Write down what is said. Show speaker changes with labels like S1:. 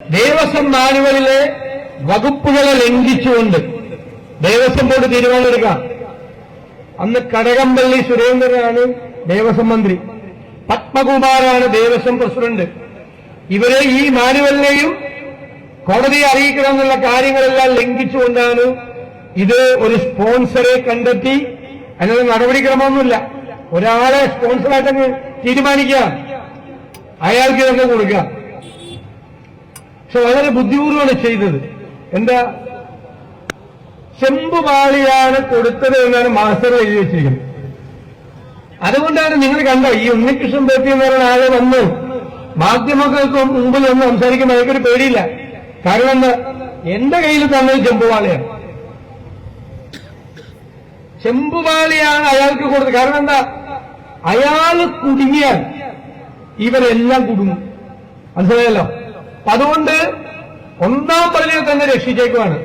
S1: ദേവസ്വം മാനുവലിലെ വകുപ്പുകളെ ലംഘിച്ചുകൊണ്ട് ദേവസ്വം ബോർഡ് തീരുമാനമെടുക്കാം അന്ന് കടകംപള്ളി സുരേന്ദ്രനാണ് ദേവസ്വം മന്ത്രി. പത്മകുമാറാണ് ദേവസ്വം പ്രസിഡന്റ്. ഇവരെ ഈ മാനുവലിനെയും കോടതിയെ അറിയിക്കണമെന്നുള്ള കാര്യങ്ങളെല്ലാം ലംഘിച്ചുകൊണ്ടാണ് ഇത് ഒരു സ്പോൺസറെ കണ്ടെത്തി അതിനൊരു നടപടിക്രമമൊന്നുമില്ല. ഒരാളെ സ്പോൺസറായിട്ടങ്ങ് തീരുമാനിക്കാം അയാൾക്ക് ഇതൊക്കെ കൊടുക്കുക. പക്ഷെ വളരെ ബുദ്ധിപൂർവമാണ് ചെയ്തത്. എന്താ? ചെമ്പുപാളിയാണ് കൊടുത്തത് എന്നാണ് മാസ്റ്റർ എഴുതി വെച്ചിരിക്കുന്നത്. അതുകൊണ്ടാണ് നിങ്ങൾ കണ്ടോ ഈ ഉണ്ണികൃഷ്ണൻ പേട്ടി എന്ന് പറയുന്ന ആളെ വന്ന് മാധ്യമങ്ങൾക്ക് മുമ്പിൽ വന്ന് സംസാരിക്കുമ്പോൾ അയാൾക്കൊരു പേടിയില്ല. കാരണം എന്താ? എന്റെ കയ്യിൽ തന്നത് ചെമ്പുപാളിയാണ് ചെമ്പുപാളിയാണ് അയാൾക്ക് കൊടുത്തത്. കാരണം എന്താ? അയാൾ കുടുങ്ങിയാൽ ഇവരെല്ലാം കുടുങ്ങും. മനസ്സിലായല്ലോ? അതുകൊണ്ട് ഒന്നാം പള്ളിയിൽ തന്നെ രക്ഷിച്ചേക്കുവാണ്.